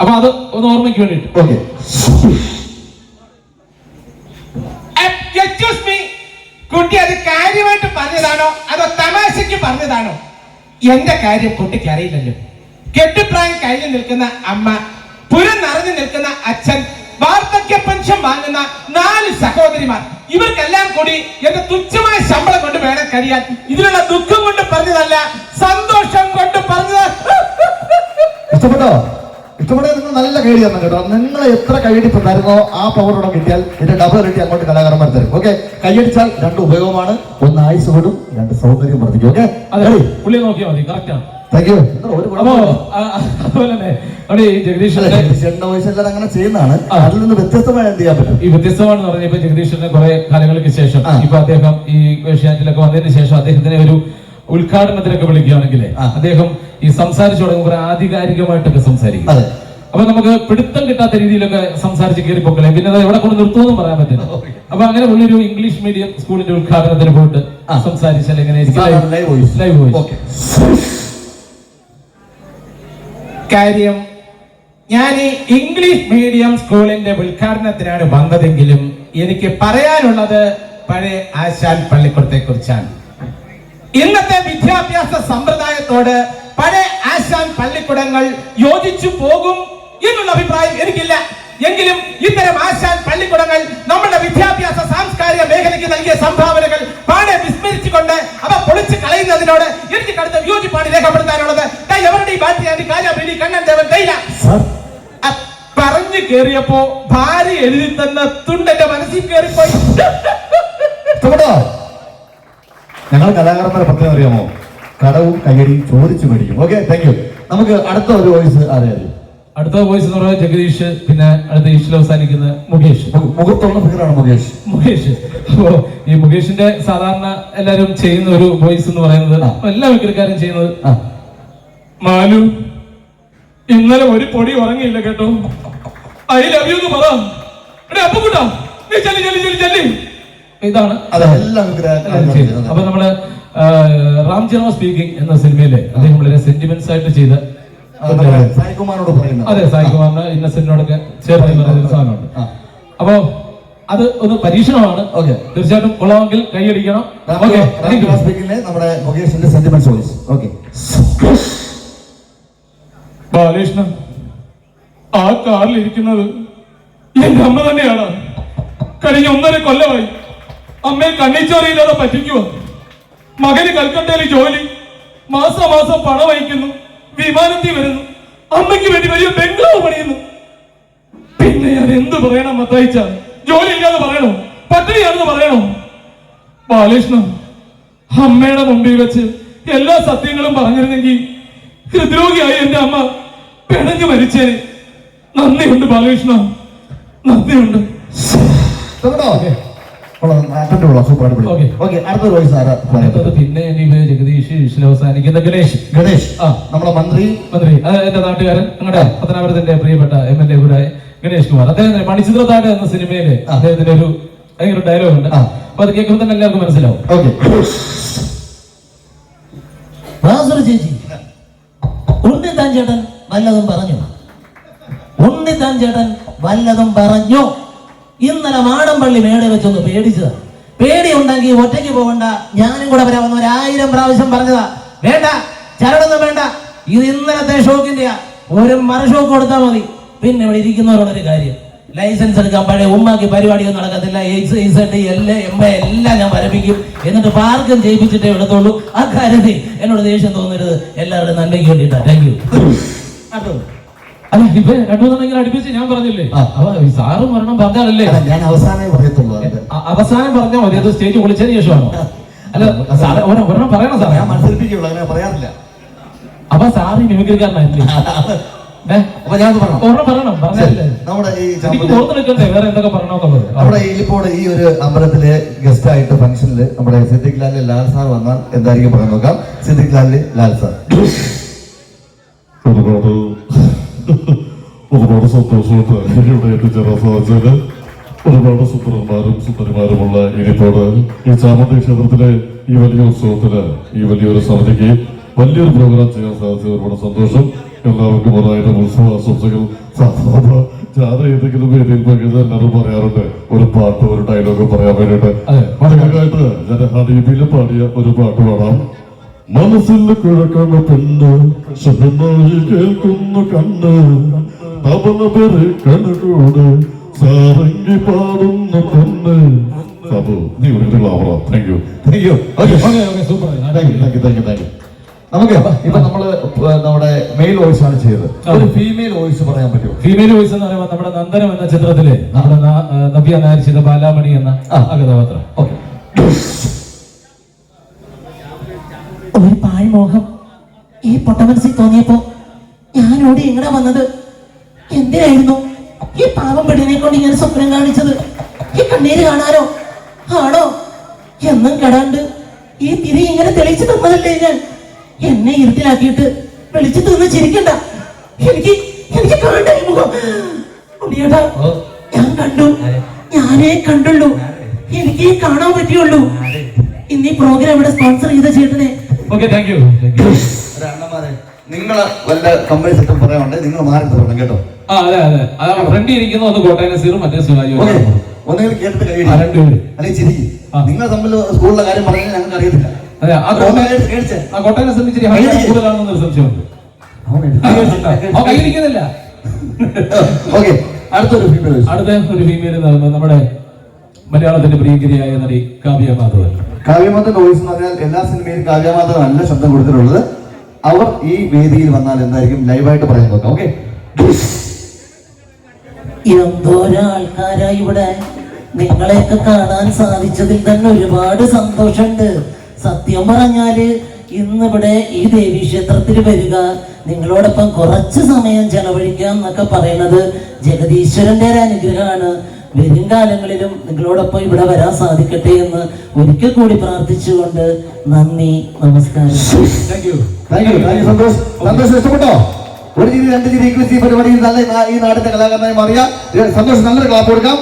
അപ്പൊ അത് ഒന്ന് ഓർമ്മയ്ക്ക് വേണ്ടിട്ട് ഓക്കെ കുട്ടി അത് കാര്യമായിട്ട് പറഞ്ഞതാണോ? അതോ തമാശയ്ക്ക് പറഞ്ഞതാണോ? എന്റെ കാര്യം കുട്ടിക്ക് അറിയില്ലല്ലോ. കെട്ടിപ്രായം കഴിഞ്ഞു നിൽക്കുന്ന അമ്മ പുരം നിറഞ്ഞു നിൽക്കുന്ന അച്ഛൻ വാർദ്ധക്യ പെൻഷൻ വാങ്ങുന്ന നാല് സഹോദരിമാർ ഇവർക്കെല്ലാം കൂടി എന്റെ തുച്ഛമായ ശമ്പളം കൊണ്ട് വേണം കഴിയാൻ. ഇതിലുള്ള ദുഃഖം കൊണ്ട് പറഞ്ഞതല്ല സന്തോഷം കൊണ്ട് പറഞ്ഞത്. ഇഷ്ടപ്പെട്ടോ? ഇഷ്ടപ്പെട്ട നിങ്ങൾ നല്ല കൈഡി തന്നെ കേട്ടോ. നിങ്ങൾ എത്ര കൈഡി തരുന്നോ ആ പവറോടെ കിട്ടിയാൽ ഇതിന്റെ ഡബിൾ കിട്ടി അങ്ങോട്ട് കലാകാരന്മാർ തരും. ഓക്കെ കൈയടിച്ചാൽ രണ്ട് ഉപയോഗമാണ്. ഒന്ന് ആയുസ് കൂടും രണ്ട് സൗന്ദര്യം വർദ്ധിക്കും. ഓക്കെ അതെ. പുള്ളിയെ നോക്കിയാൽ മതി കറക്റ്റ് ആണ്. താങ്ക് യു ഒരു അപ്പോ ആ, അതുപോലെ ഈ ജഗദീഷിന്റെ ചേട്ടന്റെ അങ്ങനെ ചെയ്യുന്നതാണ്. അതിൽ നിന്ന് വ്യത്യസ്തമായി എന്ത് ചെയ്യാൻ പറ്റും? ഈ വ്യത്യസ്തമാണെന്ന് പറഞ്ഞ ഇപ്പൊ ജഗദീഷിന്റെ കുറെ കാലങ്ങൾക്ക് ശേഷം. ഇപ്പൊ അദ്ദേഹം ഈ ഏഷ്യാനെറ്റിലൊക്കെ വന്നതിന് ശേഷം അദ്ദേഹത്തിന് ഒരു ഉദ്ഘാടനത്തിലൊക്കെ വിളിക്കുകയാണെങ്കിൽ അദ്ദേഹം ഈ സംസാരിച്ചു തുടങ്ങുമ്പോൾ ആധികാരികമായിട്ടൊക്കെ സംസാരിക്കും. അപ്പൊ നമുക്ക് പിടുത്തം കിട്ടാത്ത രീതിയിലൊക്കെ സംസാരിച്ച് കയറി പൊക്കളെ. പിന്നെ അത് എവിടെ കൊണ്ട് നിർത്തുമെന്നും പറയാൻ പറ്റില്ല. അപ്പൊ അങ്ങനെ ഉള്ളൊരു ഒരു ഇംഗ്ലീഷ് മീഡിയം സ്കൂളിന്റെ ഉദ്ഘാടനത്തിന് പോയിട്ട്. സംസാരിച്ചാൽ എങ്ങനെ ലൈവ് വോയിസ് ഓക്കെ. കാര്യം ഞാൻ ഈ ഇംഗ്ലീഷ് മീഡിയം സ്കൂളിന്റെ ഉദ്ഘാടനത്തിനാണ് വന്നതെങ്കിലും എനിക്ക് പറയാനുള്ളത് പഴയ ആശാൻ പള്ളിക്കുടത്തെ കുറിച്ചാണ് ഇന്നത്തെ വിദ്യാഭ്യാസ സമ്പ്രദായത്തോട് പഴയ ആശാൻ പള്ളിക്കൂടങ്ങൾ യോജിച്ചു പോകും എന്നുള്ള അഭിപ്രായം എനിക്കില്ല. എങ്കിലും ഇത്തരം ആശാൻ പള്ളിക്കൂടങ്ങൾ നമ്മുടെ വിദ്യാഭ്യാസ സാംസ്കാരിക മേഖലയ്ക്ക് നൽകിയ സംഭാവനകൾ പാടെ വിസ്മരിച്ചുകൊണ്ട് അവ പൊളിച്ചു കളയുന്നതിനോട് എനിക്ക് കടുത്ത വിയോജിപ്പാണ് രേഖപ്പെടുത്താനുള്ളത്. കൈ എവരുടെ ഈ ബാറ്റി ആൻഡ് കാജാബേലി കണ്ണൻ ദേവൻ തൈല പറഞ്ഞു കയറിയപ്പോ ഭാര്യ എഴുതി തന്ന തുണ്ടെന്റെ മനസ്സിൽ കയറിപ്പോയി ഞങ്ങൾ കലാകാരന്മാരെ പ്രത്യേകം അറിയാമോ? കടവും കയ്യടിയും ചോദിച്ചു മേടിക്കും. ഓക്കെ താങ്ക് യു നമുക്ക് അടുത്ത ഒരു വോയിസ് ആരെയറിയും അടുത്ത വോയിസ് എന്ന് പറയുന്നത് ജഗദീഷ് പിന്നെ അടുത്ത ഈശ്വര അവസാനിക്കുന്ന മുകേഷ്. മുഖത്തുള്ള ഫിഗറാണ് മുകേഷ്. മുകേഷ്. അപ്പോ ഈ മുകേഷിന്റെ സാധാരണ എല്ലാരും ചെയ്യുന്ന ഒരു വോയിസ് എന്ന് പറയുന്നത്. എല്ലാ വിക്രക്കാരും ചെയ്യുന്നത് മാലു ഇന്നലെ ഒരു പൊടി ഉറങ്ങിയില്ല കേട്ടോ. ഐ ലവ് യു എന്ന് പറ. എടേ, അപ്പുക്കുട്ടാ, നീ ചെല്ല്, ചെല്ല്, ചെല്ല്, ചെല്ല്. ഇതാണ്. അപ്പൊ നമ്മൾ റാം ജനോ സ്പീക്കിംഗ് എന്ന സിനിമയിലെ അദ്ദേഹം വളരെ സെന്റിമെന്റ്സ് ആയിട്ട് ചെയ്ത സായികുമാറിനോട് അതെ സായികുമാറിന് ഇന്നസെന്റിനോടൊക്കെ ചേർന്ന് പറയുന്ന സാധനമുണ്ട്. അപ്പോ അത് ഒന്ന് പരീക്ഷണമാണ്. ഓക്കെ. തീർച്ചയായിട്ടും കൊള്ളാമെങ്കിൽ കൈയടിക്കണം. ഓക്കെ നമ്മുടെ മുകേഷിന്റെ ഓക്കെ. ബാലകൃഷ്ണൻ ആ കാറിൽ ഇരിക്കുന്നത് എന്റെ അമ്മ തന്നെയാണ്. കഴിഞ്ഞ ഒന്നര കൊല്ലമായി. അമ്മയെ കണ്ണിച്ചോറിയില്ലാതെ പറ്റിക്കുക മകന് കൽക്കട്ടയിൽ ജോലി മാസം പണം അയക്കുന്നു വിമാനത്തിൽ വരുന്നു അമ്മയ്ക്ക് വേണ്ടി വലിയ ബംഗ്ലാവ് പണിയുന്നു. പിന്നെ ഞാൻ എന്ത് പറയണം മത്തയച്ച ജോലി ഇല്ലാതെ പറയണോ? പട്ടിണിയാണെന്ന് പറയണോ? ബാലകൃഷ്ണൻ അമ്മയുടെ മുമ്പിൽ വെച്ച് എല്ലാ സത്യങ്ങളും പറഞ്ഞിരുന്നെങ്കിൽ ഹൃദ്രോഗിയായി എന്റെ അമ്മ പിണഞ്ഞു മരിച്ചേ നന്ദിയുണ്ട് ബാലകൃഷ്ണ. നന്ദിയുണ്ട്. ഓക്കെ. അടുത്ത വോയിസ് ആരാ? അടുത്തത് പിന്നെ ജഗദീഷ് അവസാനിക്കുന്ന ഗണേഷ്. ഗണേഷ്. ആ. നമ്മുടെ മന്ത്രി. മന്ത്രി. അത് എന്റെ നാട്ടുകാരൻ. ഞങ്ങളുടെ പത്തനാപുരത്തിന്റെ പ്രിയപ്പെട്ട എം എൽ എ കൂടെ ഗണേഷ് കുമാർ. അദ്ദേഹം മണിച്ചിത്രത്താട് എന്ന സിനിമയിൽ. അദ്ദേഹത്തിന്റെ ഒരു ഭയങ്കര ഡയലോഗ് ഉണ്ട്. അപ്പൊ അത് കേൾക്കുമ്പോൾ തന്നെ എല്ലാവർക്കും മനസ്സിലാവും. ഓക്കെ. ചേച്ചി. ഉണ്ണിത്താൻ ചേട്ടൻ വല്ലതും പറഞ്ഞു. ഉണ്ണിത്താൻ ചേട്ടൻ വല്ലതും പറഞ്ഞു. ഇന്നലെ മാടമ്പള്ളി മേടെ വെച്ചൊന്ന് പേടിച്ചതാ. പേടി ഉണ്ടെങ്കിൽ ഒറ്റയ്ക്ക് പോകണ്ട. ഞാനും കൂടെ വരാമെന്ന് ഒരായിരം പ്രാവശ്യം പറഞ്ഞതാ. വേണ്ട ചരടൊന്നും വേണ്ട. ഇത് ഇന്നലത്തെ ഷോക്കിന്റെയാ. ഒരു മറുഷോക്ക് കൊടുത്താൽ മതി. പിന്നെ ഇവിടെ ഇരിക്കുന്നവരുള്ളൊരു കാര്യം. ലൈസൻസ് എടുക്കാൻ പഴയ ഉമ്മാക്ക് പരിപാടിയൊന്നും നടക്കത്തില്ല. എയ്സ് എയ്സഡ് എല്ലാം എം എ എല്ലാം ഞാൻ വരപ്പിക്കും. എന്നിട്ട് പാർക്കും ചെയ്യിപ്പിച്ചിട്ടേ എടുത്തോളൂ ആ കാര്യത്തിൽ എന്നോട് ദേഷ്യം തോന്നരുത്. എല്ലാവരുടെയും നന്മയ്ക്ക് വേണ്ടിയിട്ടാണ് താങ്ക് യു അല്ല അടുപ്പിച്ച് ഞാൻ പറഞ്ഞില്ലേ? സാറ് മരണം പറഞ്ഞാലല്ലേ? ഞാൻ അവസാനമേ പറയത്തുള്ളൂ അതിന്റെ. അവസാനം പറഞ്ഞാൽ മതി അത് സ്റ്റേജ് വിളിച്ചതിന് ശേഷമാണോ? അല്ല സാറ് ഒരെണ്ണം പറയണം സാറേ. ഞാൻ മത്സരിപ്പിക്കുള്ളൂ അങ്ങനെ പറയാറില്ല. അപ്പൊ സാറ് മിമിക്രിക്കാരനായില്ലേ നമ്മുടെ ഇപ്പോൾ ഈ ഒരു അമ്പലത്തിലെ ഗസ്റ്റ് ആയിട്ട് ഫംഗ്ഷനിൽ നമ്മുടെ സിദ്ദിഖ് ലാലിൽ ലാൽ സാർ വന്നാൽ എന്തായിരിക്കും പറയാൻ നോക്കാം? സിദ്ദിഖ് ലാലിൽ ലാൽ സാർ. ഒരുപാട് സന്തോഷമുണ്ട് ഇവിടെ എത്തിച്ചേരാൻ സാധിച്ചത് ഒരുപാട് സുന്ദരന്മാരും സുന്ദരിമാരുമുള്ള ഇനിപ്പോട് ഈ ചാമുണ്ഡി ക്ഷേത്രത്തിലെ ഈ വലിയ ഉത്സവത്തിന് ഈ വലിയൊരു സമിതിക്ക് വലിയൊരു പ്രോഗ്രാം ചെയ്യാൻ സാധിച്ചത് ഒരുപാട് സന്തോഷം. എല്ലാവർക്കും ഒരായിരം ഉത്സവ ആശംസകൾ സാധാരണ ഞാൻ ഏതെങ്കിലും വേദിയിൽ പങ്കെടുത്ത് എല്ലാവരും പറയാറുണ്ട്. ഒരു പാട്ട് ഒരു ഡയലോഗ് പറയാൻ വേണ്ടിയിട്ട്. ഞാൻ ഹണീബിയിൽ പാടിയ ഒരു പാട്ട് പാടാം. മനസ്സിൽ കിഴക്കണ പെണ്ണ് കേൾക്കുന്ന കണ്ണ്. കണകൂട് സാരംഗി പാടുന്ന പെണ്ണ് സാബു നീ ഒരു ഗ്ലാമറ thank you thank you okay super thank you thank you thank you thank you നമുക്ക് ഇപ്പൊ നമ്മൾ നമ്മുടെ മെയിൽ വോയിസ് ആണ് ചെയ്തത്. ഒരു ഫീമെയിൽ വോയിസ് പറയാൻ പറ്റുമോ? ഫീമെയിൽ വോയിസ് എന്ന് പറയുമ്പോൾ നമ്മുടെ നന്ദനം എന്ന ചിത്രത്തിൽ നമ്മുടെ നവ്യ നായർ ചെയ്ത ബാലാമണി എന്ന ആ. കഥാപാത്രം ഓക്കെ ഒരു പാഴ്മോഹം ഈ പൊട്ടമനസിൽ തോന്നിയപ്പോ ഞാൻ ഓടി എങ്ങടാ വന്നത്? എന്തിനായിരുന്നു? ഈ പാവം പെണ്ണിനെ കൊണ്ട് ഇങ്ങനെ സ്വപ്നം കാണിച്ചത്? ഈ കണ്ണീര് കാണാനോ? ആണോ? എന്നും കടാണ്ട് ഈ തിരി ഇങ്ങനെ തെളിച്ചു തന്നതല്ലേ ഞാൻ? എന്നെ ഇരുട്ടിലാക്കിയിട്ട് വെളിച്ചു തിന്ന് ചിരിക്കണ്ട. എനിക്ക് എനിക്ക് കാണണ്ട ഈ മുഖം. ഉണ്ണിയേട്ടാ ഞാൻ കണ്ടു. ഞാനേ കണ്ടുള്ളൂ. എനിക്ക് കാണാൻ പറ്റിയുള്ളൂ. ഇന്നീ പ്രോഗ്രാം ഇവിടെ സ്പോൺസർ ചെയ്ത ചേട്ടനെ ഓക്കെ താങ്ക് യു അണ്ണന്മാരെ നിങ്ങളെ വല്ല കമ്പനി സെറ്റും പറയാനുണ്ട് നിങ്ങൾ മാറി തരണം കേട്ടോ? ആ അതെ അതെ. അതാ ഫ്രണ്ട് ഇരിക്കുന്ന ഒന്ന് കോട്ടയം നസീറും മറ്റേ സുരാജ് ഓക്കെ ഒന്നുകിൽ കേട്ടിട്ട് ആ, കഴിയും അല്ലെങ്കിൽ ചിരി. നിങ്ങൾ തമ്മിൽ സ്കൂളിലെ കാര്യം പറഞ്ഞാൽ ഞങ്ങൾക്ക് അറിയത്തില്ല. അതെ ആ കോട്ടയം ആ കോട്ടയം നസീറിന് ഇച്ചിരി ഹൈറ്റ് കൂടുതലാണെന്നൊരു സംശയമുണ്ട് കയ്യിരിക്കുന്നില്ല ഓക്കെ അടുത്തൊരു ഫീമെയിൽ അടുത്ത ഒരു ഫീമെയിൽ നമ്മുടെ മലയാളത്തിന്റെ പ്രിയങ്കരിയായ നടി കാവ്യ മാധവൻ. കാവ്യമാധവന്റെ നോയിസ് എന്ന് പറഞ്ഞാൽ എല്ലാ സിനിമയിലും കാവ്യമാത നല്ല ശബ്ദം കൊടുത്തിട്ടുള്ളത്. അവർ ഈ വേദിയിൽ വന്നാൽ എന്തായിരിക്കും? ലൈവായിട്ട് പറയാൻ നോക്കാം ഓക്കെ ഇവിടെ നിങ്ങളെയൊക്കെ കാണാൻ സാധിച്ചതിൽ തന്നെ ഒരുപാട് സന്തോഷമുണ്ട്. സത്യം പറഞ്ഞാൽ ഇന്നിവിടെ ഈ ദേവി ക്ഷേത്രത്തിൽ വരിക നിങ്ങളോടൊപ്പം കുറച്ച് സമയം ചെലവഴിക്കാം എന്നൊക്കെ പറയുന്നത് ജഗദീശ്വരന്റെ ഒരു അനുഗ്രഹമാണ്. വരും കാലങ്ങളിലും നിങ്ങളോടൊപ്പം ഇവിടെ വരാൻ സാധിക്കട്ടെ എന്ന് ഒരിക്കൽ കൂടി പ്രാർത്ഥിച്ചുകൊണ്ട് നന്ദി നമസ്കാരം. സന്തോഷം ഇഷ്ടപ്പെട്ടോ? ഒരു ചിരി രണ്ട് ഈ പരിപാടിയിൽ നല്ല ഈ നാടിന്റെ കലാകാരനായി മാറിയ സന്തോഷം നല്ലൊരു ക്ലാപ്പ് കൊടുക്കാം.